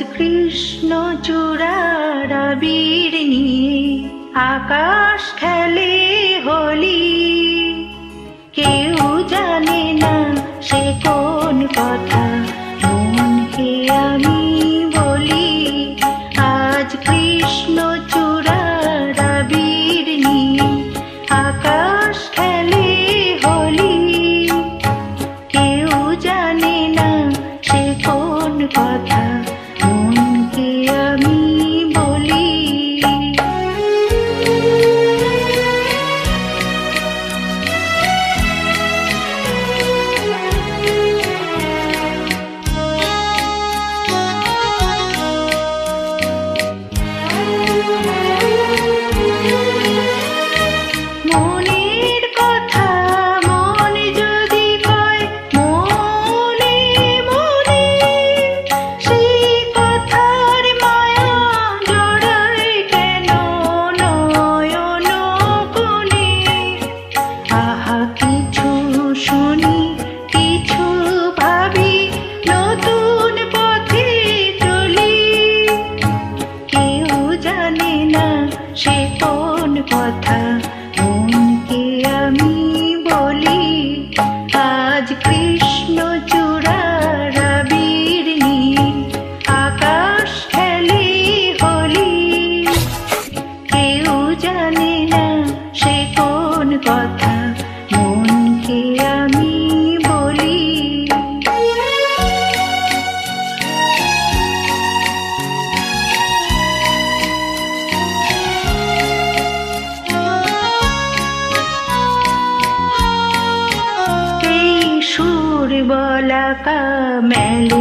কৃষ্ণ চূড়ার বীর নিয়ে আকাশ খেলে হোলি। কেউ জানে না সে কোন কথা, মনকে আমি বলি, আজ কৃষ্ণ চূড়ার বীর নিয়ে আকাশ খেলে হোলি। কেউ জানে না সে কোন কথা সে কোন কথা बोला का मैलू